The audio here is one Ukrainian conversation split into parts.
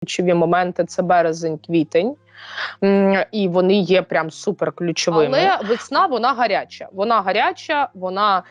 ключові моменти це березень, квітень. І вони є прям супер ключовими. Але весна вона гаряча. Вона гаряча, вона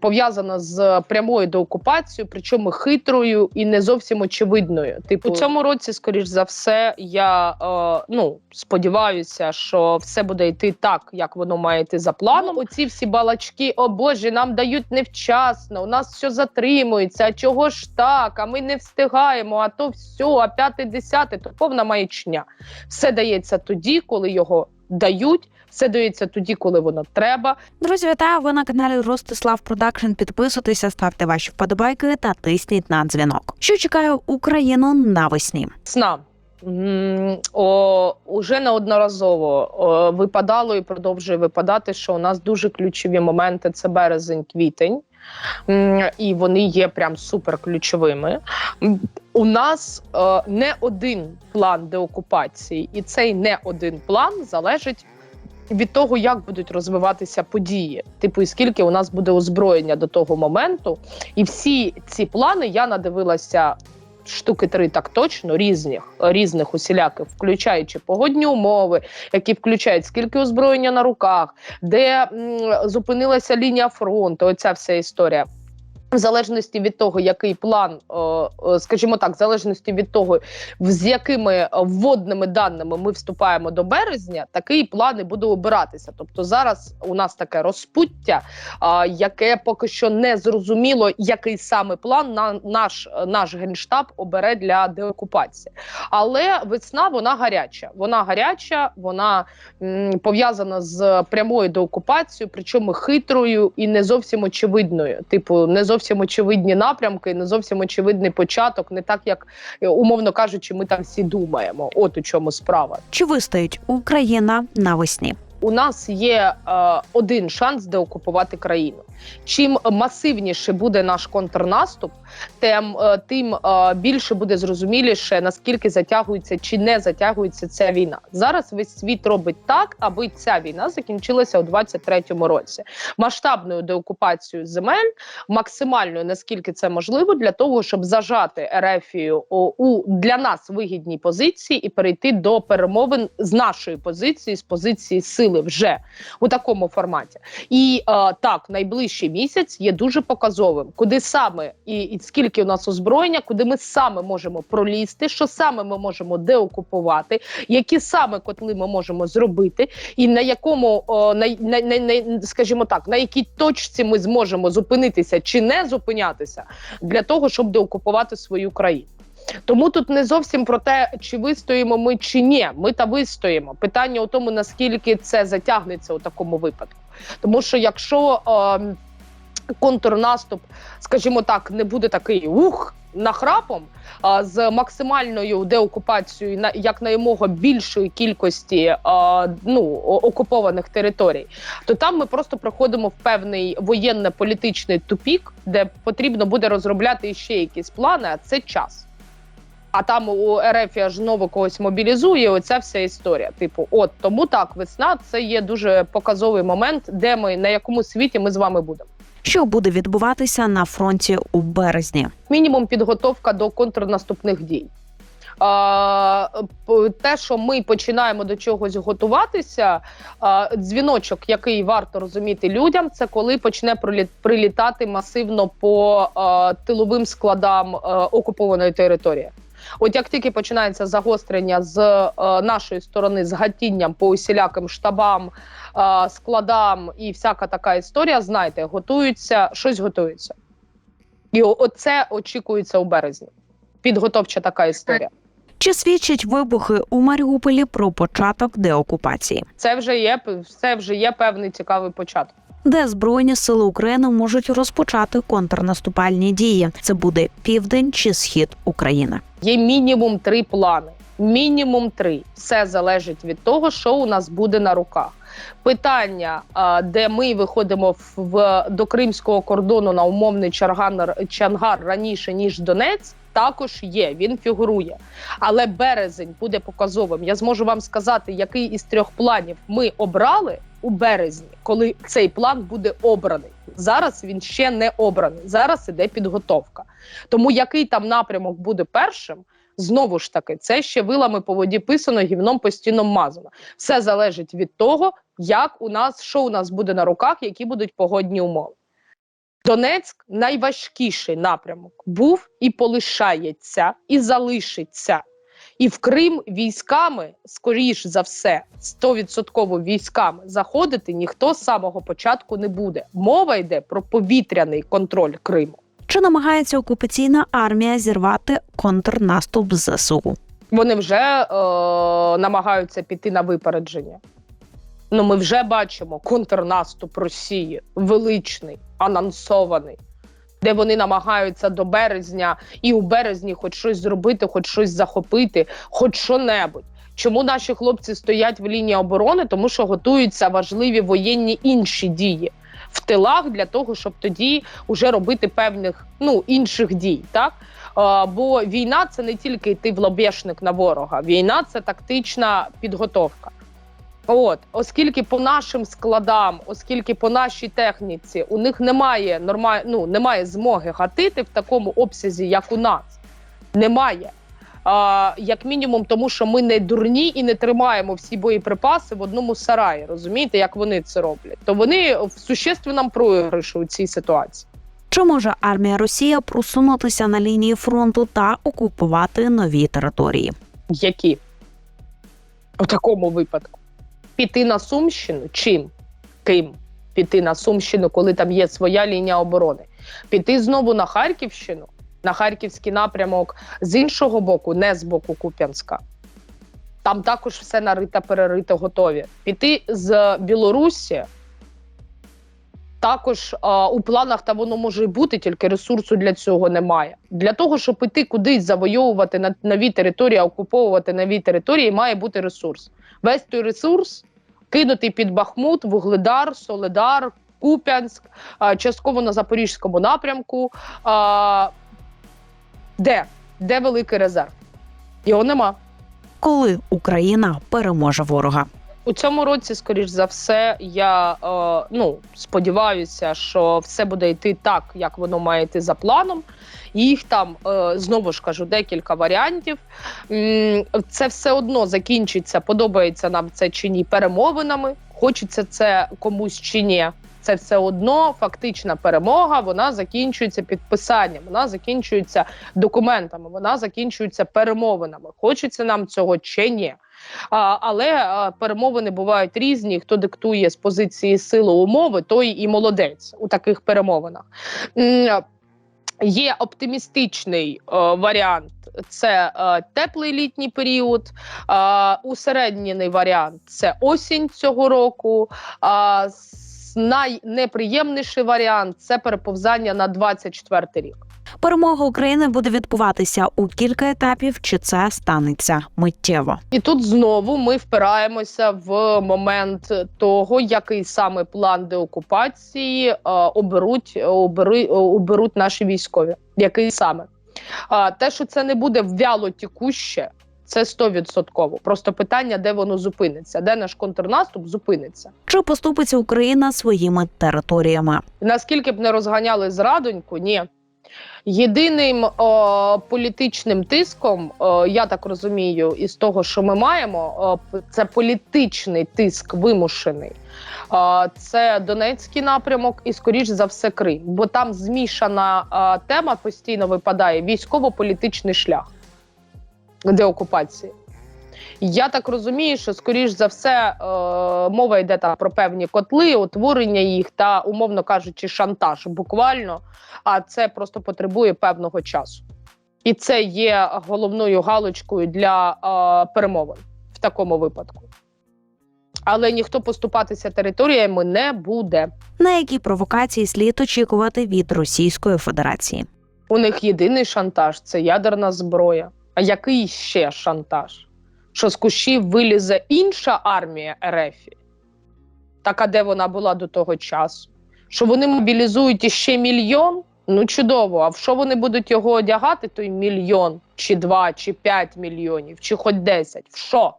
пов'язана з прямою деокупацією, причому хитрою і не зовсім очевидною. Типу, у цьому році, скоріш за все, я е, ну сподіваюся, що все буде йти так, як воно має йти за планом. Оці всі балачки, о Боже, нам дають невчасно, у нас все затримується. А чого ж так? А ми не встигаємо, а то все, а п'яте, десяте, то повна маячня. Все дається тоді, коли його дають. Все дається тоді, коли воно треба. Друзі, вітаю! Ви на каналі Ростислав Продакшн. Підписуйтеся, ставте ваші вподобайки та тисніть на дзвінок. Що чекає Україну навесні? Сна. О, уже неодноразово о, випадало і продовжує випадати, що у нас дуже ключові моменти це березень, квітень, і вони є прям супер ключовими. У нас е, не один план деокупації, і цей не один план залежить. Від того, як будуть розвиватися події, типу, і скільки у нас буде озброєння до того моменту, і всі ці плани я надивилася штуки три так точно різних різних усіляких, включаючи погодні умови, які включають скільки озброєння на руках, де м, зупинилася лінія фронту. Оця вся історія. В залежності від того, який план, е, е, скажімо так, в залежності від того, з якими е, вводними даними ми вступаємо до березня, такий план і буде обиратися. Тобто зараз у нас таке розпуття, яке поки що не зрозуміло, який саме план на наш, наш генштаб обере для деокупації. Але весна вона гаряча. Вона гаряча, вона пов'язана з прямою деокупацією, причому хитрою і не зовсім очевидною. Типу, не зовсім очевидні напрямки, не зовсім очевидний початок, не так як е, умовно кажучи, ми там всі думаємо. От у чому справа. Чи вистоїть Україна навесні? У нас є е, один шанс деокупувати країну. Чим масивніше буде наш контрнаступ, тим, е, тим е, більше буде зрозуміліше, наскільки затягується чи не затягується ця війна. Зараз весь світ робить так, аби ця війна закінчилася у 23-му році. Масштабною деокупацією земель, максимальною наскільки це можливо, для того, щоб зажати Ерефію у для нас вигідній позиції і перейти до перемовин з нашої позиції, з позиції сили вже у такому форматі. І е, так, найближчий місяць є дуже показовим, куди саме і, і скільки у нас озброєння, куди ми саме можемо пролізти, що саме ми можемо деокупувати, які саме котли ми можемо зробити, і на якому о, на, на, на, на скажімо так, на якій точці ми зможемо зупинитися чи не зупинятися для того, щоб деокупувати свою країну. Тому тут не зовсім про те, чи вистоїмо ми чи ні. Ми та вистоїмо. Питання у тому, наскільки це затягнеться у такому випадку. Тому що якщо е, контрнаступ, скажімо так, не буде такий ух. Нахрапом з максимальною деокупацією на як наймога більшої кількості ну окупованих територій, то там ми просто проходимо в певний воєнно-політичний тупік, де потрібно буде розробляти ще якісь плани, а це час. А там у РФ аж знову когось мобілізує. Оця вся історія. Типу, от тому так, весна це є дуже показовий момент, де ми на якому світі ми з вами будемо. Що буде відбуватися на фронті у березні? Мінімум підготовка до контрнаступних дій. Те, що ми починаємо до чогось готуватися, дзвіночок, який варто розуміти людям, це коли почне прилітати масивно по тиловим складам а, окупованої території. От як тільки починається загострення з е, нашої сторони з гатінням по усіляким штабам, е, складам і всяка така історія, знайте, готуються, щось готується. І оце очікується у березні. Підготовча така історія. Чи свідчать вибухи у Маріуполі про початок деокупації? Це вже є це вже є певний цікавий початок. Де збройні сили України можуть розпочати контрнаступальні дії? Це буде південь чи схід України? Є мінімум три плани. Мінімум три. Все залежить від того, що у нас буде на руках. Питання, де ми виходимо в, до кримського кордону на умовний Чарган Чангар раніше ніж Донець. Також є, він фігурує, але березень буде показовим. Я зможу вам сказати, який із трьох планів ми обрали у березні, коли цей план буде обраний. Зараз він ще не обраний. Зараз іде підготовка. Тому який там напрямок буде першим, Знову ж таки, це ще вилами по воді писано, гівном постійно мазано. Все залежить від того, як у нас що у нас буде на руках, які будуть погодні умови. Донецьк найважкіший напрямок був і полишається, і залишиться. І в Крим військами, скоріш за все, 100% військами заходити ніхто з самого початку не буде. Мова йде про повітряний контроль Криму. Чи намагається окупаційна армія зірвати контрнаступ ЗСУ? Вони вже е, намагаються піти на випередження. Ну, ми вже бачимо контрнаступ Росії величний, анонсований, де вони намагаються до березня і у березні хоч щось зробити, хоч щось захопити, хоч що-небудь. Чому наші хлопці стоять в лінії оборони? Тому що готуються важливі воєнні інші дії в тилах для того, щоб тоді вже робити певних ну інших дій, так. Бо війна це не тільки йти в лобешник на ворога, війна це тактична підготовка. От, оскільки по нашим складам, оскільки по нашій техніці у них немає нормаль... ну, немає змоги гатити в такому обсязі, як у нас. Немає. А, як мінімум, тому що ми не дурні і не тримаємо всі боєприпаси в одному сараї. Розумієте, як вони це роблять? То вони в существенному програші у цій ситуації. Чи може армія Росія просунутися на лінії фронту та окупувати нові території? Які? У такому випадку. Піти на Сумщину чим? Ким? Піти на Сумщину, коли там є своя лінія оборони. Піти знову на Харківщину, на Харківський напрямок з іншого боку, не з боку Куп'янська. Там також все нарито, перерито, готові. Піти з Білорусі. Також а, у планах та воно може бути, тільки ресурсу для цього немає. Для того, щоб іти кудись завойовувати на нові території, окуповувати нові території, має бути ресурс. Весь той ресурс кинутий під Бахмут, Вугледар, Соледар, Куп'янськ, частково на Запорізькому напрямку. Де? Де великий резерв? Його нема. Коли Україна переможе ворога? У цьому році, скоріш за все, я е, ну сподіваюся, що все буде йти так, як воно має йти за планом. Їх там е, знову ж кажу декілька варіантів. Це все одно закінчиться, подобається нам це чи ні перемовинами. Хочеться це комусь чи ні. Це все одно фактична перемога. Вона закінчується підписанням, вона закінчується документами, вона закінчується перемовинами. Хочеться нам цього чи ні. Але перемовини бувають різні. Хто диктує з позиції сили умови, той і молодець у таких перемовинах. Є оптимістичний е, варіант. Це е, теплий літній період, е, усереднений варіант це осінь цього року. А найнеприємніший варіант це переповзання на 24 рік. Перемога України буде відбуватися у кілька етапів, чи це станеться миттєво? І тут знову ми впираємося в момент того, який саме план деокупації е, оберуть, обери, оберуть наші військові. Який саме те, що це не буде вяло тікуще, це 100%. Просто питання, де воно зупиниться, де наш контрнаступ зупиниться. Чи поступиться Україна своїми територіями? Наскільки б не розганяли зрадоньку, ні. Єдиним о, політичним тиском, о, я так розумію, із того, що ми маємо, о, це політичний тиск вимушений. О, це Донецький напрямок і, скоріш за все, Крим. Бо там змішана о, тема постійно випадає військово-політичний шлях деокупації. Я так розумію, що скоріш за все е, мова йде там про певні котли, утворення їх та, умовно кажучи, шантаж буквально. А це просто потребує певного часу. І це є головною галочкою для е, перемовин в такому випадку. Але ніхто поступатися територіями не буде. На які провокації слід очікувати від Російської Федерації? У них єдиний шантаж це ядерна зброя. А який ще шантаж? Що з кущів вилізе інша армія РФ? така де вона була до того часу? Що вони мобілізують іще мільйон? Ну чудово. А в що вони будуть його одягати? Той мільйон, чи два, чи п'ять мільйонів, чи хоч десять? В що?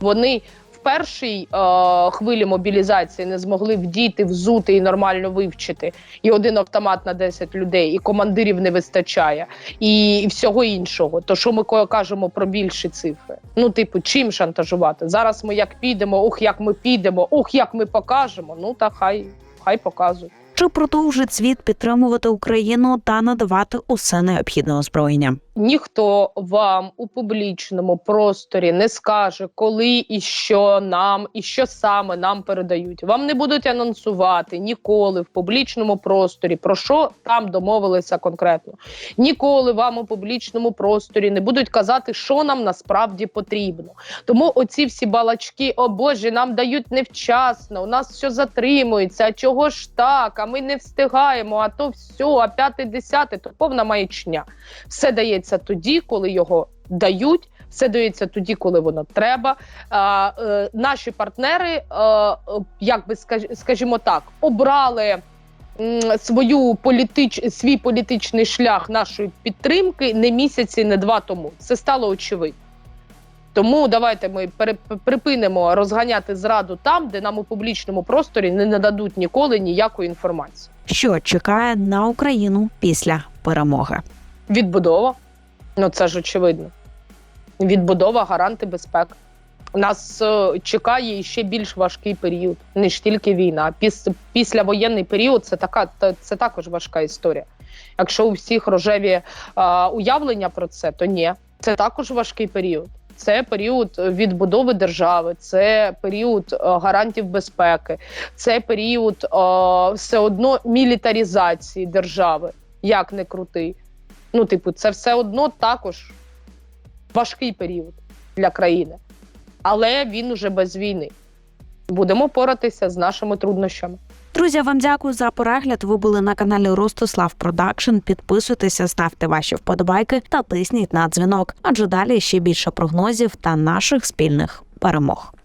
Вони першій е, хвилі мобілізації не змогли вдіти, взути і нормально вивчити, і один автомат на 10 людей, і командирів не вистачає, і, і всього іншого. То що ми кажемо про більші цифри? Ну, типу, чим шантажувати? Зараз ми як підемо, ух, як ми підемо, ох, як ми покажемо. Ну та хай, хай показують. Чи продовжить світ підтримувати Україну та надавати усе необхідне озброєння? Ніхто вам у публічному просторі не скаже, коли і що нам, і що саме нам передають. Вам не будуть анонсувати ніколи в публічному просторі, про що там домовилися конкретно. Ніколи вам у публічному просторі не будуть казати, що нам насправді потрібно. Тому оці всі балачки, о Боже, нам дають невчасно, у нас все затримується. А чого ж так? А ми не встигаємо, а то все, а п'яте, десяте, то повна маячня. Все дається тоді, коли його дають. Все дається тоді, коли воно треба. А, е, наші партнери, е, е, як би скаж- скажімо так, обрали м, свою політич, свій політичний шлях нашої підтримки не місяці, не два тому. Це стало очевидно. Тому давайте ми припинимо розганяти зраду там, де нам у публічному просторі не нададуть ніколи ніякої інформації. Що чекає на Україну після перемоги? Відбудова. Ну це ж очевидно. Відбудова гаранти безпеки. Нас е, чекає ще більш важкий період, ніж тільки війна. Піс, післявоєнний період це така та- це також важка історія. Якщо у всіх рожеві е, уявлення про це, то ні, це також важкий період. Це період відбудови держави, це період е, гарантів безпеки, це період е, все одно мілітарізації держави, як не крути. Ну, типу, це все одно також важкий період для країни, але він уже без війни. Будемо поратися з нашими труднощами. Друзі, вам дякую за перегляд. Ви були на каналі Ростислав Продакшн. Підписуйтеся, ставте ваші вподобайки та тисніть на дзвінок, адже далі ще більше прогнозів та наших спільних перемог.